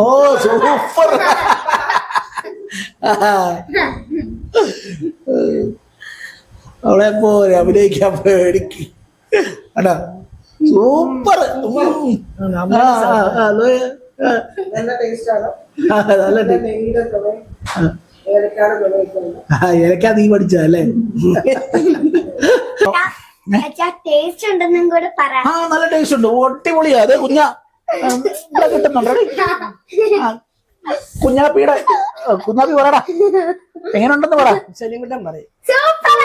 ഓ super. അവളെ പോലെ അഭിനയിക്കാൻ പേടിക്ക്. അടാ സൂപ്പർ. എനിക്കാ നീ പഠിച്ചതല്ലേ ടേസ്റ്റ് ഉണ്ടെന്നും കൂടെ പറ. ആ നല്ല ടേസ്റ്റ് ഉണ്ട്. ഒട്ടിപൊളിയാ അതെ കുഞ്ഞാ. ഇവിടെ കിട്ടുന്നുണ്ടോ. കുഞ്ഞാപ്പിയുടെ കുഞ്ഞാപ്പി പറയടാ എങ്ങനെയുണ്ടെന്ന് പറ. പറയും. സൂപ്പർ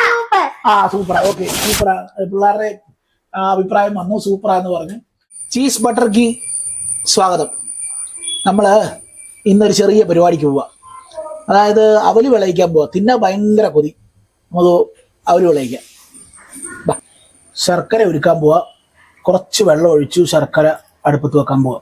ആ സൂപ്പറാ ഓക്കെ സൂപ്പറാ പിള്ളേരുടെ ആ, അഭിപ്രായം വന്നു. സൂപ്പറാന്ന് പറഞ്ഞു. ചീസ് ബട്ടർ ഗീ സ്വാഗതം. നമ്മൾ ഇന്നൊരു ചെറിയ പരിപാടിക്ക് പോവാ. അതായത് അവൽ വിളയിക്കാൻ പോവാ. തിന്നാൻ ഭയങ്കര കൊതി. നമുക്ക് അവൽ വിളയിക്കാം. ബാ. ശർക്കര ഒരുക്കാൻ പോവാ. കുറച്ച് വെള്ളം ഒഴിച്ചു ശർക്കര അടുപ്പത്ത് വെക്കാൻ പോവാം.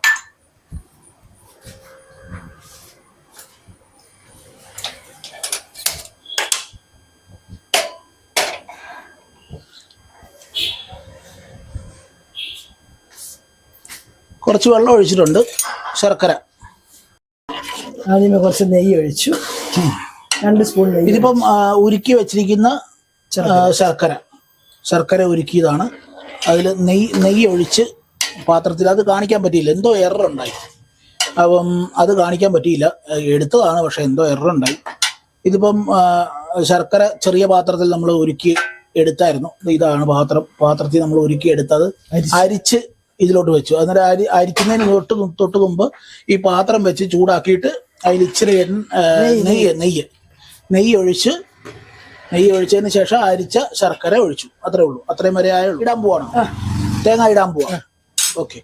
കുറച്ച് വെള്ളം ഒഴിച്ചിട്ടുണ്ട്. ശർക്കര. ആദ്യമേ കുറച്ച് നെയ്യ് ഒഴിച്ചു. രണ്ട് സ്പൂൺ നെയ്യ് ഇതിപ്പം ഉരുക്കി വെച്ചിരിക്കുന്ന ശർക്കര. ശർക്കര. ഉരുക്കിയതാണ്. അതിൽ നെയ്യ് നെയ്യ് ഒഴിച്ച് പാത്രത്തിൽ അത് കാണിക്കാൻ പറ്റിയില്ല. എന്തോ എറർ ഉണ്ടായി. അപ്പം അത് കാണിക്കാൻ പറ്റിയില്ല. എടുത്തതാണ് പക്ഷെ എന്തോ എറർ ഉണ്ടായി. ഇതിപ്പം ശർക്കര ചെറിയ പാത്രത്തിൽ നമ്മൾ ഒരുക്കി എടുത്തായിരുന്നു. ഇതാണ് പാത്രം. പാത്രത്തിൽ നമ്മൾ ഒരുക്കി എടുത്തത്. അരിച്ച്. ഇതിലോട്ട് വെച്ചു. അന്നേരം അരി അരിക്കുന്നതിന് തൊട്ട് തൊട്ട് മുമ്പ് ഈ പാത്രം വെച്ച് ചൂടാക്കിയിട്ട് അതിൽ ഇച്ചിരി നെയ്യ്. നെയ്യ് നെയ്യ്. ഒഴിച്ച് നെയ്യ് ഒഴിച്ചതിന് ശേഷം അരിച്ച ശർക്കര ഒഴിച്ചു. അത്രേ ഉള്ളൂ. അത്രയും വരെ ആയുള്ളൂ ഇടാൻ പോവാണ്? തേങ്ങ ഇടാൻ പോവാ. ഓക്കെ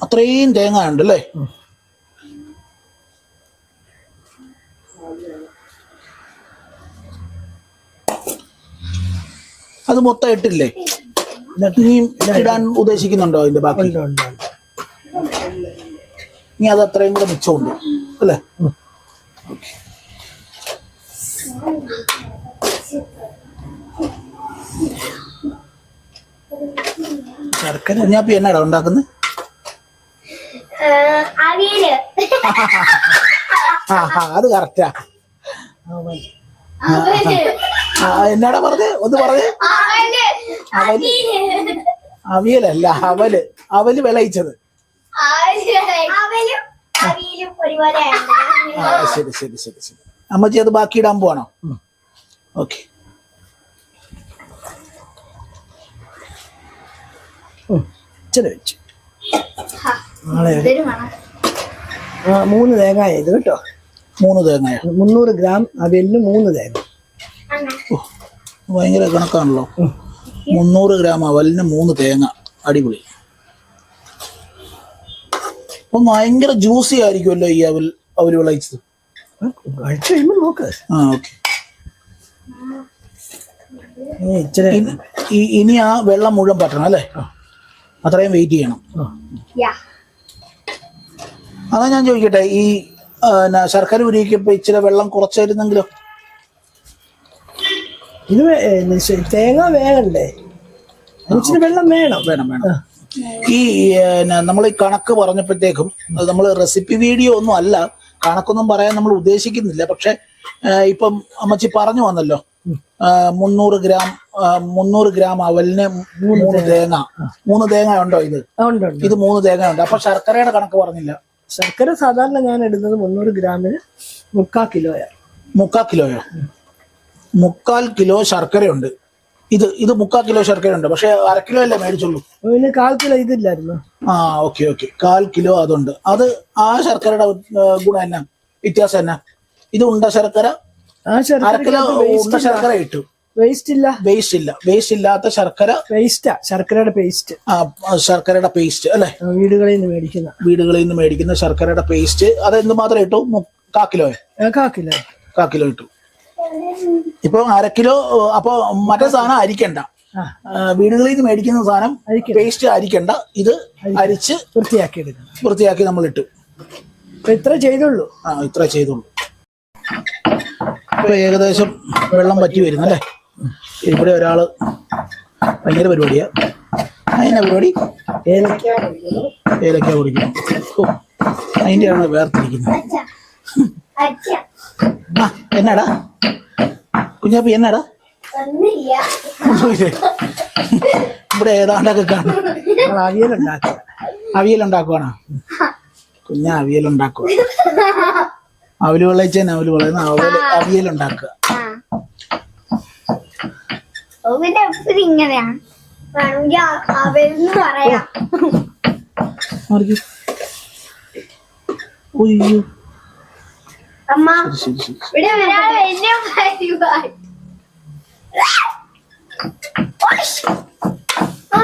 അത്രയും തേങ്ങ ഉണ്ട് അല്ലേ അത് മൊത്തം ഇട്ടില്ലേ? ഇനിയും ഇടാൻ ഉദ്ദേശിക്കുന്നുണ്ടോ അതിന്റെ ബാക്കി. ഇനി അത് അത്രയും കൂടെ മിച്ചമുണ്ട്. അല്ലേ? ശർക്കര കുഞ്ഞാപ്പി എന്നാടാ ഉണ്ടാക്കുന്നത് അത് കറക്റ്റാ എന്നാടാ പറഞ്ഞേ? ഒന്ന് പറഞ്ഞേ. അവൽ അവിയൽ. അവിയലല്ല അവൽ. അവൽ വിളയിച്ചത്. ശരി ശരി ശരി ശരി. അമ്മച്ചി അത് ബാക്കി ഇടാൻ പോവാണോ ഓക്കെ. ഇച്ചിരി വെച്ചു. നാളെ ആ മൂന്ന് തേങ്ങ ഇത് കേട്ടോ. മൂന്ന് തേങ്ങ. മുന്നൂറ് ഗ്രാം അവിയലിന് മൂന്ന് തേങ്ങ. അണ്ണ ഓ, ഭയങ്കര കണക്കാണല്ലോ. മുന്നൂറ് ഗ്രാം അവലിന് മൂന്ന് തേങ്ങ. അടിപൊളി. അപ്പൊ ഭയങ്കര ജ്യൂസി ആയിരിക്കുമല്ലോ ഈ അവൽ അവർ വിളയിച്ചത്. കഴിച്ചു കഴിയുമ്പോൾ നോക്ക്. ആ ഓക്കെ. ഇച്ചിരി ഇനി ആ വെള്ളം മുഴുവൻ പറ്റണം അല്ലേ? അത്രയും വെയിറ്റ് ചെയ്യണം. യാ അതാ ഞാൻ ചോദിക്കട്ടെ ഈ ശർക്കര ഉരുക്കിയപ്പോ ഇച്ചിരി വെള്ളം കുറച്ചായിരുന്നെങ്കിലോ? ഇത് തേങ്ങ അതിന് ഇച്ചിരി വെള്ളം വേണം വേണം വേണം. ഈ നമ്മൾ ഈ കണക്ക് പറഞ്ഞപ്പോഴത്തേക്കും നമ്മൾ റെസിപ്പി വീഡിയോ ഒന്നും അല്ല കണക്കൊന്നും പറയാൻ നമ്മൾ ഉദ്ദേശിക്കുന്നില്ല. പക്ഷെ ഇപ്പം അമ്മച്ചി പറഞ്ഞു വന്നല്ലോ മുന്നൂറ് ഗ്രാം മുന്നൂറ് ഗ്രാം അവലിന് മൂന്ന് തേങ്ങ. മൂന്ന് തേങ്ങ ഉണ്ടോ ഇത്? ഇത് മൂന്ന് തേങ്ങ ഉണ്ട്. അപ്പൊ ശർക്കരയുടെ കണക്ക് പറഞ്ഞില്ല. ശർക്കര സാധാരണ ഞാൻ എടുത്തത് മുന്നൂറ് ഗ്രാമിന് മുക്കാൽ കിലോയാണ് മുക്കാൽ കിലോയോ? മുക്കാൽ കിലോ ശർക്കരയുണ്ട്. ഇത് ഇത് മുക്കാൽ കിലോ ശർക്കരയുണ്ട്. പക്ഷെ അര കിലോ അല്ലേ മേടിച്ചുള്ളൂ? പിന്നെ കാൽ കിലോ ഇതില്ലായിരുന്നു. ആ ഓക്കെ ഓക്കെ. കാൽ കിലോ അതുണ്ട്. അത് ആ ശർക്കരയുടെ ഗുണം എന്നാ? വ്യത്യാസം എന്നാ? ഇത് ഉണ്ട ശർക്കര ആ കിലോ ശർക്കര ഉണ്ട ശർക്കര ഇട്ടു വേസ്റ്റ് ഇല്ല. വേസ്റ്റ് ഇല്ല. വേസ്റ്റ് ഇല്ലാത്ത ശർക്കര. പേസ്റ്റാ ശർക്കരയുടെ പേസ്റ്റ് ആ, ശർക്കരയുടെ പേസ്റ്റ് അല്ലെ? വീടുകളിൽ നിന്ന് മേടിക്കുന്ന. വീടുകളിൽ നിന്ന് മേടിക്കുന്ന ശർക്കരയുടെ പേസ്റ്റ് അത് എന്ത് മാത്രം ഇട്ടു? കാക്കിലോ കാ കാക്കിലോ കാ കിലോ. കാ കിലോ ഇട്ടു. ഇപ്പൊ അര കിലോ അപ്പൊ മറ്റേ സാധനം അരിക്കണ്ട. വീടുകളിൽ നിന്ന് മേടിക്കുന്ന സാധനം. പേസ്റ്റ് അരിക്കണ്ട. ഇത് അരിച്ച് വൃത്തിയാക്കി എടുക്കണം വൃത്തിയാക്കി നമ്മൾ ഇട്ടു. ഇത്ര ചെയ്തുള്ളൂ. ആ ഇത്ര ചെയ്തോളൂ ഇപ്പൊ ഏകദേശം വെള്ളം പറ്റി വരുന്നല്ലേ? ഇവിടെ ഒരാൾ ഭയങ്കര പരിപാടിയാ. അതിന്റെ പരിപാടി? ഏലക്ക ഏലക്ക കുടിക്കണം ഓ വേർതിരിക്കുന്നത് അച്ഛ അച്ഛ ആ എന്നാടാ? കുഞ്ഞാപ്പി എന്നാടാ? ഇവിടെ ഏതാണ്ടൊക്കെ കാണും. അവിയലുണ്ടാക്ക അവിയലുണ്ടാക്കുക അവിയലുണ്ടാക്കുവാണോ കുഞ്ഞ അവിയലുണ്ടാക്കുക അവൽ വിളയിച്ചേനെ അവൽ വിളയുന്ന അവൽ അവിയൽ ഉണ്ടാക്കുക. ഇങ്ങനെയാണ് വേണമെങ്കിൽ അവരെന്ന് പറയാം മാറിക്ക്. ഉയ്യോ. അമ്മ ശരി ശരി ഇവിടെ ഒരാൾ വലിയ പരിപാടി ഓഷ്. ആ.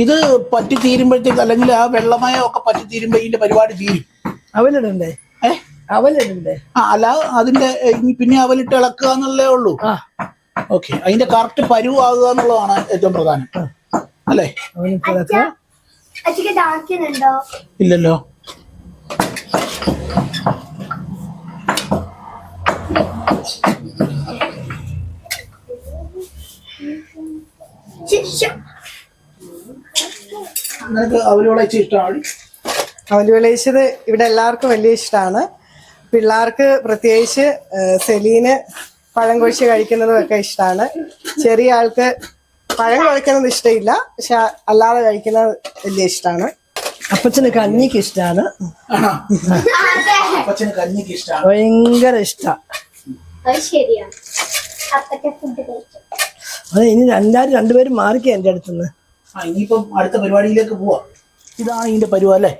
ഇത് പറ്റി തീരുമ്പോഴത്തേക്ക് അല്ലെങ്കിൽ ആ വെള്ളമയം ഒക്കെ പറ്റി തീരുമ്പോ ഇതിന്റെ പരിപാടി തീരും. അവലിടണ്ടേ? ഏ? അവലിടണ്ടേ? ആ അല്ല അതിന്റെ ഇനി പിന്നെ അവലിട്ട് ഇളക്കുക എന്നുള്ളേ ഉള്ളൂ ഓക്കെ അതിന്റെ കറക്റ്റ് പരുവാകുക എന്നുള്ളതാണ് ഏറ്റവും പ്രധാനം. അല്ലേ? ഇല്ലല്ലോ. ശിശു നിനക്ക് അവലോടെ ഇഷ്ടമാണ്. അവൽ വിളയിച്ചത് ഇവിടെ എല്ലാവർക്കും വലിയ ഇഷ്ടമാണ്. പിള്ളേർക്ക് പ്രത്യേകിച്ച് സെലീന് പഴം കുഴിച്ച് കഴിക്കുന്നതും ഒക്കെ ഇഷ്ടമാണ്. ചെറിയ ആൾക്ക് പഴം കുഴക്കുന്നത് ഇഷ്ടമില്ല പക്ഷെ അല്ലാതെ കഴിക്കുന്നത് വലിയ ഇഷ്ടമാണ്. അപ്പച്ചന് കഞ്ഞിക്ക് ഇഷ്ടമാണ്. ആണോ അപ്പച്ചന് കഞ്ഞിക്ക് ഇഷ്ടമാണ്. ഭയങ്കര ഇഷ്ടം. അത് ഇനി രണ്ടാരും രണ്ടുപേരും മാറിക്കുക എന്റെ അടുത്തുനിന്ന്? ആ ഇനിയിപ്പം അടുത്ത പരിപാടിയിലേക്ക് പോവാം. ഇതാണ് ഇതിന്റെ പരുവ അല്ലേ?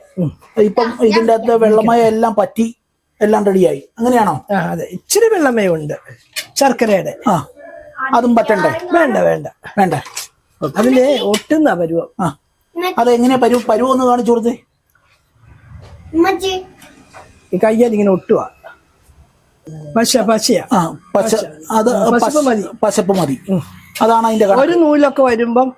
ഇപ്പം ഇതിന്റെ അകത്ത് വെള്ളമയം എല്ലാം പറ്റി എല്ലാം റെഡിയായി. അങ്ങനെയാണോ? അതെ. ഇച്ചിരി വെള്ളമേ ഉണ്ട് ശർക്കരയുടെ. ആ. അതും പറ്റണ്ടേ? വേണ്ട വേണ്ട. വേണ്ട. അതിന്റെ ഒട്ടുന്ന പരുവ. ആ. അതെങ്ങനെയാ പരുവ പരുവ ഒന്ന് കാണിച്ചു കൊടുത്തേ? ഈ കയ്യാൽ ഇങ്ങനെ ഒട്ടുവാ. പശ പശയാ. ആ പശ. അത് പശപ്പ് പശ- മതി. പശപ്പ് മതി. അതാണ് അതിന്റെ ഒരു നൂലൊക്കെ വരുമ്പം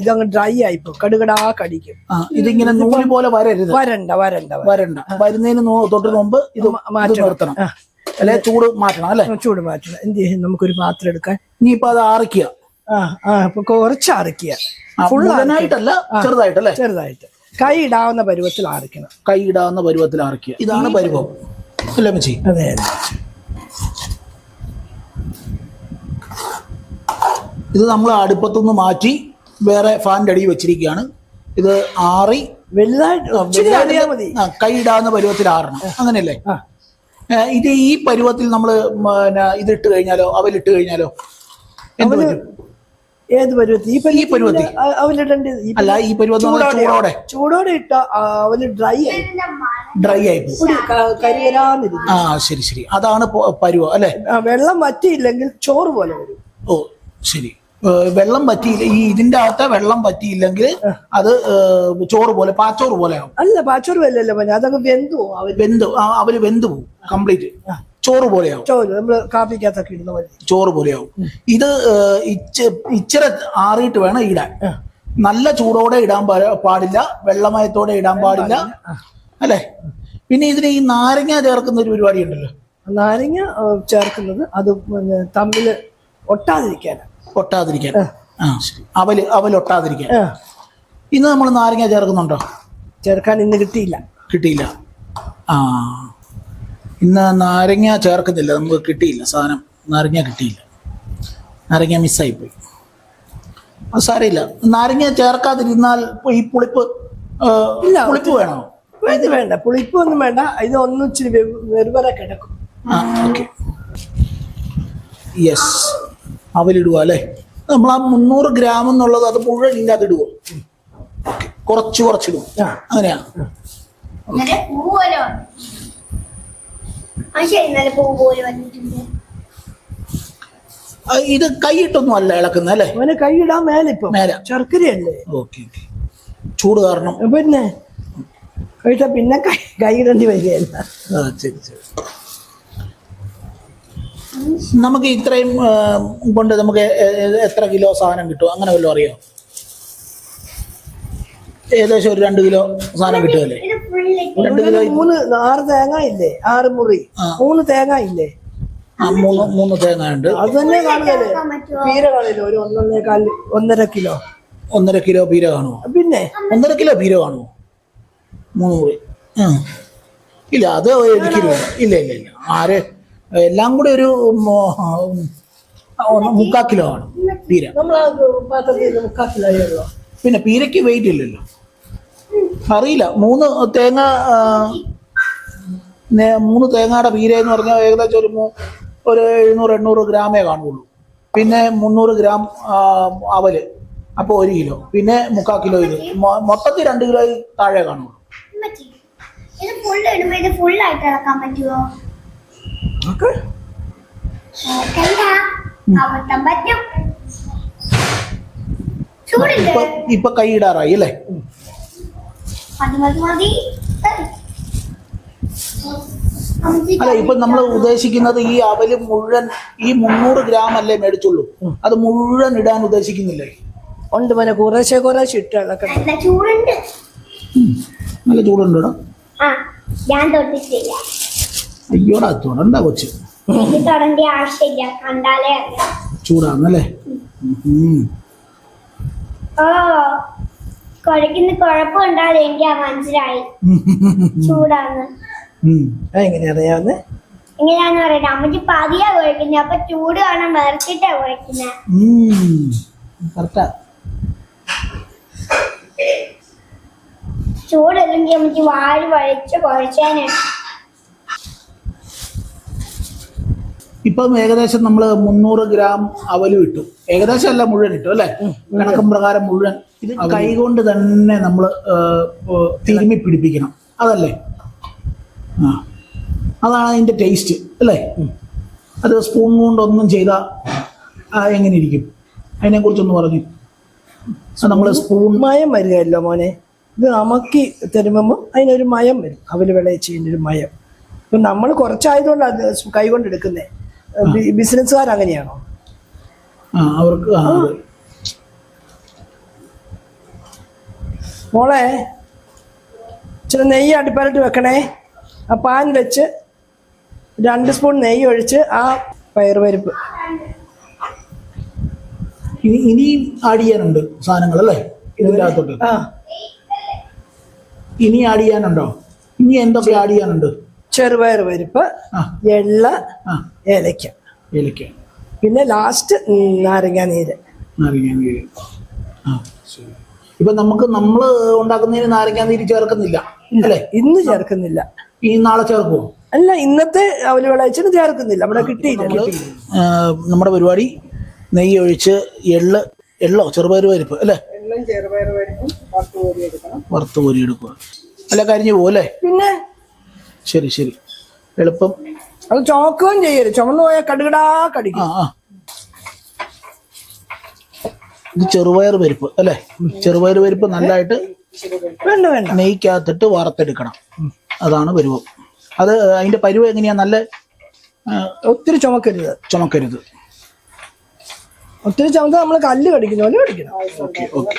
ഇതങ്ങ് ഡ്രൈ ആയിപ്പോ കടുകടാ കടിക്കും. ഇതിങ്ങനെ നൂൽ പോലെ വരരുത്. വരണ്ട വരണ്ട വരണ്ട. വരുന്നതിന് തൊട്ട് മുമ്പ് ഇത് മാറ്റി. നിർത്തണം. അല്ലെ ചൂട് മാറ്റണം അല്ലെ? ചൂട് മാറ്റണം. എന്ത് ചെയ്യും? നമുക്കൊരു പാത്രം എടുക്കാൻ. ഇനിയിപ്പോ അത് ആറിക്കുക. ആ ആ അപ്പൊ കുറച്ച് അറക്കുക ഫുള്ളായിട്ടല്ല ചെറുതായിട്ടല്ലേ ചെറുതായിട്ട് കൈ ഇടാവുന്ന പരുവത്തിൽ അറക്കണം കൈ ഇടാവുന്ന പരുവത്തിൽ ആറിക്കുക. ഇതാണ് പരുവം. അല്ലേ മച്ചി അതെ അതെ. ഇത് നമ്മൾ അടുപ്പത്തുനിന്ന് മാറ്റി വേറെ ഫാനിന്റെ അടിയിൽ വെച്ചിരിക്കുകയാണ്. ഇത് ആറി വലുതായിട്ട് കൈ ഇടാവുന്ന പരുവത്തിൽ ആറണം. അങ്ങനെയല്ലേ? ഇത് ഈ പരുവത്തിൽ നമ്മൾ ഇതിട്ട് കഴിഞ്ഞാലോ അവലിട്ട് കഴിഞ്ഞാലോ? ഏത് പരുവത്തിൽ? ഈ. അവലിടേണ്ടത് അല്ല ഈ പരുവത്തിൽ ചൂടോടെ ചൂടോടെ. ഇട്ട അവൽ ഡ്രൈ ആയി. ഡ്രൈ ആയി ആ ശരി ശരി. അതാണ് പരുവ അല്ലേ? വെള്ളം വറ്റിയില്ലെങ്കിൽ ചോറ് പോലെ വരും. ഓ ശരി. വെള്ളം പറ്റിയില്ല ഈ ഇതിന്റെ അകത്തെ വെള്ളം പറ്റിയില്ലെങ്കിൽ അത് ചോറ് പോലെ പാച്ചോറ് പോലെ ആവും. അല്ല പാച്ചോറ് വല്ലല്ലോ പറഞ്ഞ അതങ്ങ് വെന്തു അവർ. വെന്തു പോകും കംപ്ലീറ്റ്. ചോറ് പോലെയാവും ചോറ് നമ്മൾ കാപ്പിക്കകത്തൊക്കെ ഇടുന്ന പോലെ. ചോറ് പോലെയാവും ഇത് ഇച്ചിര ഇച്ച- ഇച്ചിരി ആറിയിട്ട് വേണം ഇടാൻ. നല്ല ചൂടോടെ ഇടാൻ പാടില്ല വെള്ളമയത്തോടെ ഇടാൻ പാടില്ല. അല്ലേ? പിന്നെ ഇതിന് ഈ നാരങ്ങ ചേർക്കുന്ന ഒരു പരിപാടി ഉണ്ടല്ലോ. നാരങ്ങ ചേർക്കുന്നത് അത് തമ്മിൽ ഒട്ടാതിരിക്കാനാ ഒട്ടാതിരിക്കാൻ. ആ. ശരി അവൽ ആ, ഇന്ന് നമ്മൾ നാരങ്ങ ചേർക്കുന്നുണ്ടോ? ചേർക്കാൻ ഇന്ന് കിട്ടിയില്ല. കിട്ടിയില്ല. ആ. ഇന്ന് നാരങ്ങ ചേർക്കുന്നില്ല. നമുക്ക് കിട്ടിയില്ല സാധനം. നാരങ്ങ കിട്ടിയില്ല. നാരങ്ങ മിസ്സായിപ്പോയി അത് സാരമില്ല. നാരങ്ങ ചേർക്കാതിരുന്നാൽ ഈ പുളിപ്പ് പുളിപ്പ് വേണോ? ഇത് വേണ്ട. പുളിപ്പ് ഒന്നും വേണ്ട. ഇത് ഒന്നും ഇച്ചിരി വെറുതെ കിടക്കും. ആ ഓക്കെ. യെസ് അവലിടുക അല്ലേ? നമ്മൾ ആ മുന്നൂറ് ഗ്രാം എന്നുള്ളത് അത് മുഴുവൻ ഇതിന്റെ അത് ഇടുവോ? ഓക്കെ. കുറച്ച് കുറച്ചിടും. ആ. അങ്ങനെയാ. ഇത് കൈയിട്ടൊന്നും അല്ല ഇളക്കുന്നത് അല്ലേ? അവന് കൈയിടാൻ മേലിപ്പോ മേലെ. ശർക്കരയല്ലേ? Okay okay. ചൂട് കാരണം. പിന്നെ? കഴിച്ചാ പിന്നെ കൈ കൈയിടേണ്ടി വരികയല്ല. ആ, ശരി ശരി. നമുക്ക് ഇത്രയും കൊണ്ട് നമുക്ക് എത്ര കിലോ സാധനം കിട്ടും? അങ്ങനെ വല്ലതും അറിയോ? ഏകദേശം ഒരു രണ്ട് കിലോ സാധനം കിട്ടുമല്ലേ രണ്ട് കിലോ മൂന്ന് ആറ് തേങ്ങ ഇല്ലേ? ആറ് മുറി. മൂന്ന് തേങ്ങ ഇല്ലേ? ആ മൂന്ന് മൂന്ന് തേങ്ങ ഉണ്ട്. അത് തന്നെ കാണുകയല്ലേ പീര കാണില്ല ഒരു ഒന്നര കിലോ. ഒന്നര കിലോ പീര കാണുമോ? പിന്നെ? ഒന്നര കിലോ പീര കാണുമോ? മൂന്ന് മുറി. ഇല്ല അത് ഒരു കിലോ. ഇല്ല ഇല്ല ഇല്ല. ആര്? എല്ലാം കൂടി ഒരു മുക്കാ കിലോ ആണ്. പീര. പിന്നെ പീരയ്ക്ക് വെയിറ്റ് ഇല്ലല്ലോ. അറിയില്ല. മൂന്ന് തേങ്ങ മൂന്ന് തേങ്ങയുടെ പീര എന്ന് പറഞ്ഞാൽ ഏകദേശം ഒരു ഒരു എഴുന്നൂറ് എണ്ണൂറ് ഗ്രാമേ കാണുള്ളൂ. പിന്നെ മുന്നൂറ് ഗ്രാം അവൽ. അപ്പോൾ ഒരു കിലോ. പിന്നെ മുക്കാൽ കിലോ ഇത്. മൊത്തത്തിൽ രണ്ട് കിലോ താഴെ കാണുള്ളൂ. ഇത് ഫുൾ ഇത് ഫുള്ളായിട്ട് ഇളക്കാൻ പറ്റുമോ ചൂടുണ്ട് ഇപ്പൊ ഇപ്പൊ കൈയിടാറായി അല്ലേ? അല്ല ഇപ്പൊ നമ്മൾ ഉദ്ദേശിക്കുന്നത് ഈ അവൽ മുഴുവൻ ഈ മുന്നൂറ് ഗ്രാം അല്ലേ മേടിച്ചുള്ളൂ? അത് മുഴുവൻ ഇടാൻ ഉദ്ദേശിക്കുന്നില്ലേ? ഉണ്ട് മോനെ കുറേശ്ശെ കുറേശ്ശെ ഇട്ട് ഇളക്കണം നല്ല ചൂടുണ്ട്. നല്ല ചൂടുണ്ടോ ആ ഞാൻ തൊട്ടിട്ടില്ല അയ്യോടാ തുടണ്ട കൊച്ച്. ഓ കുഴക്കുന്ന കുഴപ്പമുണ്ടാവില്ല എനിക്ക് മനസ്സിലായി ചൂടാന്ന്. എങ്ങനെയാന്ന് പറയുന്നത് അമ്മച്ചി പതിയാ കുഴക്കുന്നത് അപ്പൊ ചൂട് കാണാൻ കുഴക്കുന്നത് ചൂടില്ലെങ്കിൽ അമ്മച്ചി വാരി വഴിച്ച് കുഴച്ചേനെ. ഇപ്പം ഏകദേശം നമ്മൾ മുന്നൂറ് ഗ്രാം അവലും ഇട്ടു ഏകദേശം അല്ല മുഴുവൻ ഇട്ടു അല്ലേ? കണക്കും പ്രകാരം മുഴുവൻ ഇത് കൈകൊണ്ട് തന്നെ നമ്മൾ തിരുമ്മി പിടിപ്പിക്കണം. അതല്ലേ? ആ. അതാണ് അതിന്റെ ടേസ്റ്റ് അല്ലേ? അത് സ്പൂൺ കൊണ്ടൊന്നും ചെയ്താൽ എങ്ങനെ ഇരിക്കും? അതിനെ കുറിച്ചൊന്ന് പറഞ്ഞു നമ്മൾ സ്പൂൺ മയം വരികയല്ലോ മോനെ. ഇത് അമക്കി തരുമ്പോ അതിനൊരു മയം വരും. അവൽ വിളയിച്ചതിന്റെ ഒരു മയം. ഇപ്പൊ നമ്മൾ കുറച്ചായതുകൊണ്ട് അത് കൈകൊണ്ട് എടുക്കുന്നേ. ബിസിനസ്സുകാർ അങ്ങനെയാണോ? അവർക്ക്. മോളെ ഇച്ചിരി നെയ്യ് അടിപ്പാലിട്ട് വെക്കണേ. ആ പാൻ വെച്ച് രണ്ട് സ്പൂൺ നെയ്യ് ഒഴിച്ച് ആ പയറുപരിപ്പ്. ഇനി ഇനിയും ആഡ് ചെയ്യാനുണ്ട് സാധനങ്ങൾ അല്ലേ? ഇതിന്റെ അകത്തോട്ട് ആ. ഇനി ആഡ് ചെയ്യാനുണ്ടോ? ഇനി എന്തൊക്കെ ആഡ് ചെയ്യാനുണ്ട്? ചെറുപയർ പരിപ്പ് എള്ള ഏലയ്ക്ക. ഏലക്ക പിന്നെ ലാസ്റ്റ് നാരങ്ങ നീര്. നാരങ്ങ നീര്. ഇപ്പൊ നമുക്ക് നമ്മൾ ഉണ്ടാക്കുന്നതിന് നാരങ്ങ നീര് ചേർക്കുന്നില്ല അല്ലേ? ഇന്ന് ചേർക്കുന്നില്ല. ഈ നാളെ ചേർക്കുമോ അല്ല ഇന്നത്തെ അവൽ വിളയച്ചിന് ചേർക്കുന്നില്ല. നമ്മുടെ കിട്ടിയില്ല. നമ്മുടെ പരിപാടി നെയ്യ് ഒഴിച്ച് എള്ള് എള്ളോ ചെറുപയർ പരിപ്പ് അല്ലേ? വറുത്ത് കോരി എടുക്കുക. അല്ല കരിഞ്ഞു പോകും അല്ലേ? പിന്നെ ശരി ശരി. എളുപ്പം. അത് ചോക്കുകയും ചെയ്യരുത്. ചുമന്നു പോയാൽ കടുകടാ കടി ആ ആ. ഇത് ചെറുപയർ പരിപ്പ് അല്ലേ? ചെറുപയർ പരിപ്പ് നല്ലതായിട്ട് വേണ്ട വേണ്ട. നെയ്ക്കകത്തിട്ട് വറുത്തെടുക്കണം. അതാണ് പരുവം. അത് അതിന്റെ പരിവ് എങ്ങനെയാ? നല്ല ആ, ഒത്തിരി ചുമക്കരുത്. ചുമക്കരുത്. ഒത്തിരി ചുമക്ക നമ്മൾ കല്ല് കടിക്കുന്ന പോലെ കടിക്കണം. Okay okay.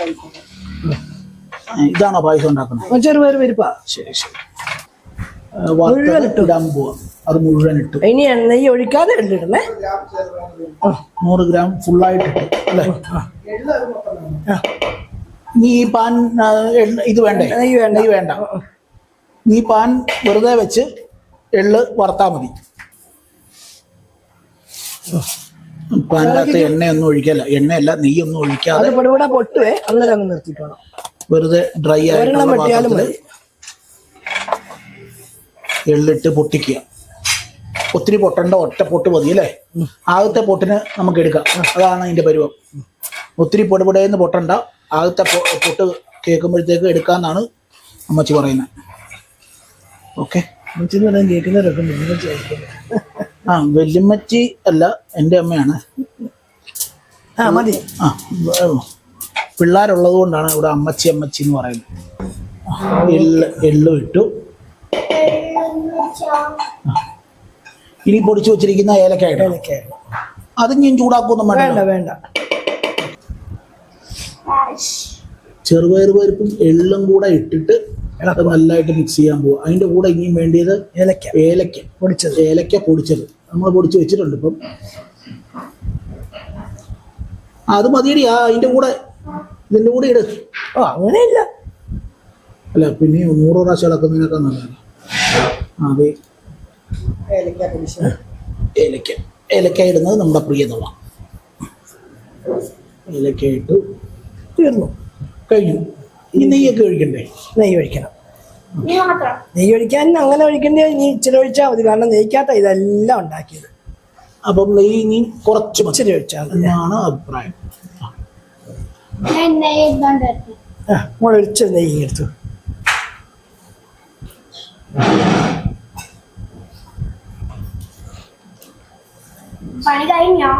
ഇതാണോ പായസം ഉണ്ടാക്കുന്നത്? ചെറുപയർ പരിപ്പാ. ശരി ശരി. ആ, വറുത്തത് ഇടാൻ പോവാ. അത് മുഴുവൻ ഇട്ടു. ഇനി നെയ്യ് ഒഴിക്കാതെ എള്ളിടണേ നൂറ് ഗ്രാം ഫുള്ളായിട്ട് ഇട്ടു അല്ലേ. നീ ഈ പാൻ ഇത് വേണ്ടേ? നെയ്യ് വേണ്ട. നെയ്യ് വേണ്ട. നീ പാൻ വെറുതെ വെച്ച് എള്ള് വറുത്താ മതി. പാനിനകത്ത് എണ്ണയൊന്നും ഒഴിക്കല്ല. എണ്ണയല്ല നെയ്യൊന്നും ഒഴിക്കാതെ പൊട്ടുവേ അന്നേരം നിർത്തിക്കോണം വെറുതെ ഡ്രൈ ആയിട്ട് ആയിട്ടുള്ള എള്ളിട്ട് പൊട്ടിക്കുക. ഒത്തിരി പൊട്ടണ്ട ഒറ്റ പൊട്ട് മതി അല്ലേ? ആദ്യത്തെ പൊട്ടിന് നമുക്ക് എടുക്കാം. അതാണ് അതിന്റെ പരുവം. ഒത്തിരി പൊടിപൊടേന്ന് പൊട്ടണ്ട. ആദ്യത്തെ പൊട്ട് കേൾക്കുമ്പോഴത്തേക്ക് എടുക്കാന്നാണ് അമ്മച്ചി പറയുന്നത്. ഓക്കെ. അമ്മച്ചിന്ന് പറയാൻ കേൾക്കുന്നവരൊക്കെ നിങ്ങൾ ചോദിക്കുന്നത് ആ വെല്ലുമ്മച്ചി അല്ല എന്റെ അമ്മയാണ്. ആ മതി. ആ വ- പിള്ളേരുള്ളത് കൊണ്ടാണ് ഇവിടെ അമ്മച്ചി അമ്മച്ചി എന്ന് പറയുന്നത്. എള്ള് എള്ളു ഇട്ടു ഇനി പൊടിച്ചു വെച്ചിരിക്കുന്ന ഏലക്കായിട്ട്? ഏലക്കായ. അത് ഞാൻ ചൂടാക്കൊന്നും വേണ്ട. വേണ്ട ചെറുപയർ പരിപ്പും എള്ളും കൂടെ ഇട്ടിട്ട് നല്ലതായിട്ട് മിക്സ് ചെയ്യാൻ പോകും അതിന്റെ കൂടെ ഇനിയും വേണ്ടിയത് ഏലക്ക. ഏലക്ക. പൊടിച്ചത്. ഏലക്ക പൊടിച്ചത്. നമ്മൾ പൊടിച്ച് വെച്ചിട്ടുണ്ട് ഇപ്പം. അത് മതിയടി. ആ അതിന്റെ കൂടെ ഇതിന്റെ കൂടെ ഇട്. അങ്ങനെയല്ല. അല്ല പിന്നെ നൂറ് പ്രാവശ്യം ഇളക്കുന്നതിനൊക്കെ നല്ലതാണ് അതെ ഏലക്ക ഏലക്ക. ഇടുന്നത് നമ്മുടെ പ്രിയതവ ഏലക്ക ഇട്ടു തീർന്നു. കഴിഞ്ഞു. ഇനി നെയ്യൊക്കെ ഒഴിക്കണ്ടേ? നെയ്യ് ഒഴിക്കണം. നെയ്യ് ഒഴിക്കാൻ അങ്ങനെ ഒഴിക്കണ്ടേ ഇനി ഇച്ചിരി ഒഴിച്ചാൽ മതി. കാരണം നെയ്ക്കാത്ത ഇതെല്ലാം ഉണ്ടാക്കിയത്. അപ്പം നെയ്യ് ഇനി കുറച്ച് ഇച്ചിരി ഒഴിച്ചാൽ എന്നാണ് അഭിപ്രായം. ആ മോൾ ഒഴിച്ച നെയ്യ് എടുത്തു. പണി കഴിഞ്ഞോ?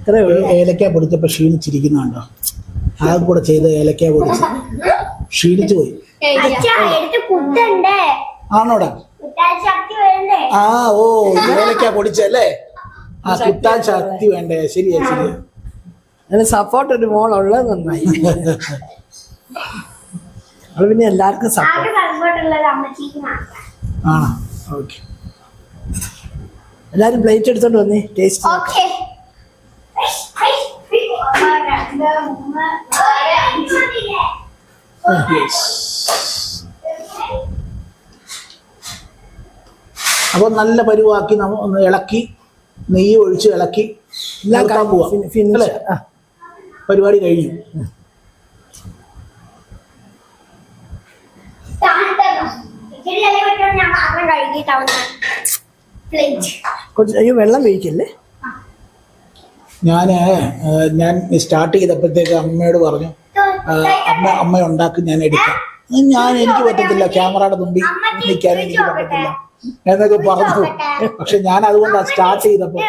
ഇത്രേ ഉള്ളൂ. ഏലക്ക പൊടിച്ചപ്പോൾ ക്ഷീണിച്ചിരിക്കുന്നുണ്ടോ? ആ കൂടെ ചെയ്ത് ഏലക്ക പൊടിച്ച് ക്ഷീണിച്ചു പോയി. ആണോടാ? ആ ഓ ഏലക്ക പൊടിച്ചല്ലേ? ആ കിട്ടാൻ ശക്തി വേണ്ടേ? ശരിയാ ശരിയാ. സപ്പോർട്ട് ഒരു മോളുള്ളത് നന്നായി. അത് പിന്നെ എല്ലാവർക്കും സപ്പോർട്ട് ആകെ ആണോ? ഓക്കെ. എല്ലാരും പ്ലേറ്റ് എടുത്തോണ്ട് വന്നേ. ടേസ്റ്റ് ഓക്കെ അഞ്ച് അപ്പൊ നല്ല പരുവാക്കി നമ്മ ഒന്ന് ഇളക്കി നെയ്യ് ഒഴിച്ച് ഇളക്കി. എല്ലാം. പോവാ. ആ. പരിപാടി കഴിഞ്ഞു. ഞാൻ കഴുകിയിട്ടാവുന്ന കുറച്ച് അയ്യോ വെള്ളം കഴിക്കല്ലേ ഞാൻ ഞാൻ സ്റ്റാർട്ട് ചെയ്തപ്പോഴത്തേക്ക് അമ്മയോട് പറഞ്ഞു അമ്മ അമ്മ ഉണ്ടാക്കി ഞാൻ എടുക്കാം. ഞാൻ എനിക്ക് പറ്റത്തില്ല ക്യാമറയുടെ മുമ്പിൽ നിൽക്കാൻ എനിക്ക് പറ്റത്തില്ല. എന്നൊക്കെ പറഞ്ഞു. പക്ഷെ ഞാൻ അതുകൊണ്ടാണ് സ്റ്റാർട്ട് ചെയ്തപ്പോൾ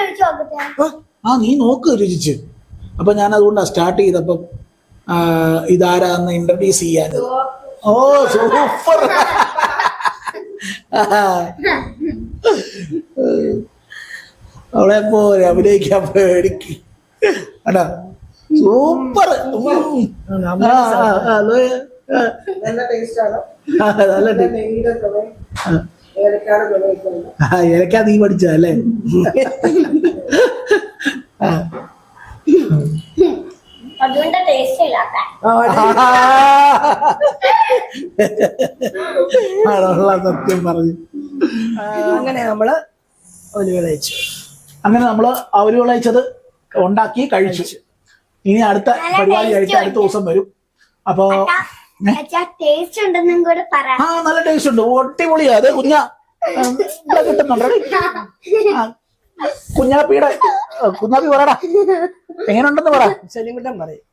ആ നീ നോക്ക് രുചിച്ച്. അപ്പൊ ഞാൻ അതുകൊണ്ടാണ് സ്റ്റാർട്ട് ചെയ്തപ്പം ഇതാരാന്ന് ഇൻട്രൊഡ്യൂസ് ചെയ്യാൻ. ഓ സൂപ്പർ. അവളെ പോലെ അഭിനയിക്കാൻ പേടിക്ക്. അടാ സൂപ്പർ. നല്ല ആണ്. ഏലക്കാ നീ പഠിച്ചല്ലേ ആ. അതുകൊണ്ട് ടേസ്റ്റ് ഇല്ലാത്ത. ആണുള്ള സത്യം പറഞ്ഞു. അങ്ങനെ നമ്മൾ ഒരു വിളയിച്ചു അങ്ങനെ നമ്മൾ അവർ വിളയിച്ചത് ഉണ്ടാക്കി കഴിച്ചു. ഇനി അടുത്ത പരിപാടി ആയിട്ട് അടുത്ത ദിവസം വരും. അപ്പോ ടേസ്റ്റ് ഉണ്ടെന്നും കൂടെ പറ. ആ നല്ല ടേസ്റ്റ് ഉണ്ട്. ഒട്ടിപൊളിയാ അതെ കുഞ്ഞ. കിട്ടുന്നുണ്ട്. കുഞ്ഞാപ്പിയുടെ കുഞ്ഞാപ്പി പറയടാ എങ്ങനെയുണ്ടെന്ന് പറ. പറയും.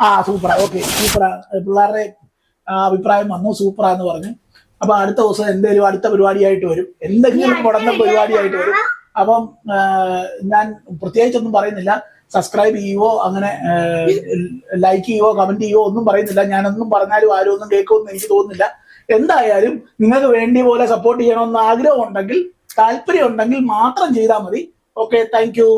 ആ സൂപ്പറാ. ഓക്കെ സൂപ്പറാ. പിള്ളേരുടെ ആ, അഭിപ്രായം വന്നു. സൂപ്പറാന്ന് പറഞ്ഞു. അപ്പൊ അടുത്ത ദിവസം എന്തെങ്കിലും അടുത്ത പരിപാടിയായിട്ട് വരും. എന്തെങ്കിലും മുടങ്ങ പരിപാടിയായിട്ട് വരും. അപ്പം ഞാൻ പ്രത്യേകിച്ചൊന്നും പറയുന്നില്ല. സബ്സ്ക്രൈബ് ചെയ്യുവോ അങ്ങനെ ലൈക്ക് ചെയ്യുവോ കമന്റ് ചെയ്യുവോ ഒന്നും പറയുന്നില്ല. ഞാനൊന്നും പറഞ്ഞാലും ആരും ഒന്നും കേൾക്കുമെന്ന് എനിക്ക് തോന്നുന്നില്ല. എന്തായാലും നിങ്ങൾക്ക് വേണ്ടി പോലെ സപ്പോർട്ട് ചെയ്യണമെന്ന് ആഗ്രഹം ഉണ്ടെങ്കിൽ താല്പര്യം ഉണ്ടെങ്കിൽ മാത്രം ചെയ്താൽ മതി. Okay thank you